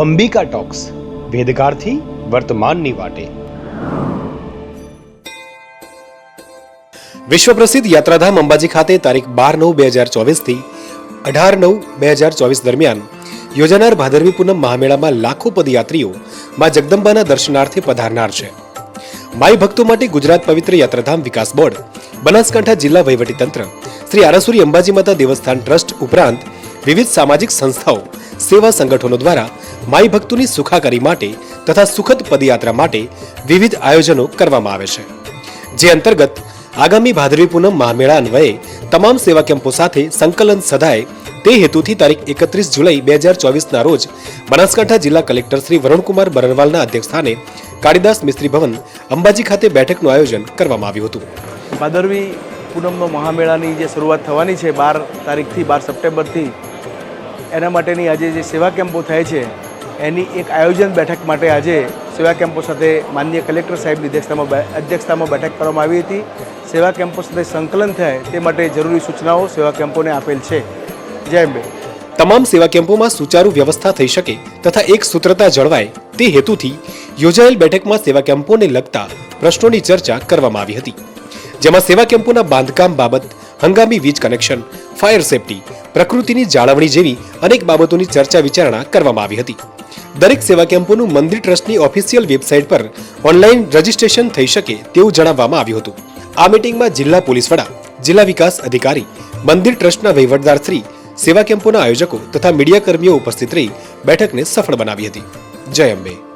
Ambika talks ભેદકારથી વર્તમાનની વાટે. વિશ્વ પ્રસિદ્ધ યાત્રાધામ અંબાજી ખાતે તારીખ બાર નવ બે હજાર ચોવીસથી અઢાર નવ બે હજાર ચોવીસ દરમિયાન યોજાનાર ભાદરવી પૂનમ મહામેળામાં લાખો પદયાત્રીઓ માં જગદંબાના દર્શનાર્થે પધારનાર છે. માઈ ભક્તો માટે ગુજરાત પવિત્ર યાત્રાધામ વિકાસ બોર્ડ, બનાસકાંઠા જિલ્લા વહીવટીતંત્ર, શ્રી આરાસુરી અંબાજી માતા દેવસ્થાન ટ્રસ્ટ ઉપરાંત વિવિધ સામાજિક સંસ્થાઓ, સેવા સંગઠનો દ્વારા માઈ ભક્તોની સુખાકારી માટે તથા સુખદ પદયાત્રા માટે વિવિધ આયોજનો કરવામાં આવે છે. જે અંતર્ગત આગામી ભાદરવી પૂનમ મહામેળા અન્વયે તમામ સેવા કેમ્પો સાથે સંકલન સધાય તે હેતુથી તારીખ એકત્રીસ જુલાઈ બે હજાર ચોવીસના રોજ બનાસકાંઠા જિલ્લા કલેક્ટર શ્રી વરુણકુમાર બરણવાલના અધ્યક્ષસ્થાને કાળીદાસ મિસ્ત્રી ભવન અંબાજી ખાતે બેઠકનું આયોજન કરવામાં આવ્યું હતું. ભાદરવી પૂનમનો મહામેળાની જે શરૂઆત થવાની છે બાર તારીખથી બાર સપ્ટેમ્બરથી, એના માટેની આજે જે સેવા કેમ્પો થાય છે એની એક આયોજન બેઠક માટે આજે સેવા કેમ્પો સાથે માનનીય કલેક્ટર સાહેબની અધ્યક્ષતામાં અધ્યક્ષતામાં બેઠક કરવામાં આવી હતી. સેવા કેમ્પો સાથે સંકલન થાય તે માટે જરૂરી સૂચનાઓ સેવા કેમ્પોને આપેલ છે. જય અંબે. તમામ સેવા કેમ્પોમાં સુચારુ વ્યવસ્થા થઈ શકે તથા એક સૂત્રતા જળવાય તે હેતુથી યોજાયેલ બેઠકમાં સેવા કેમ્પોને લગતા પ્રશ્નોની ચર્ચા કરવામાં આવી હતી. જેમાં સેવા કેમ્પોના બાંધકામ બાબત, હંગામી વીજ કનેક્શન, ફાયર સેફટી, પ્રકૃતિની જાળવણી જેવી અનેક બાબતોની ચર્ચા વિચારણા કરવામાં આવી હતી. દરેક સેવા કેમ્પોનું મંદિર ટ્રસ્ટની ઓફિશિયલ વેબસાઇટ પર ઓનલાઈન રજીસ્ટ્રેશન થઈ શકે તેવું જણાવવામાં આવ્યું હતું. આ મિટિંગમાં જિલ્લા પોલીસ વડા, જિલ્લા વિકાસ અધિકારી, મંદિર ટ્રસ્ટના વહીવટદાર શ્રી, સેવા કેમ્પોના આયોજકો તથા મીડિયા કર્મીઓ ઉપસ્થિત રહી બેઠકને સફળ બનાવી હતી. જય અંબે.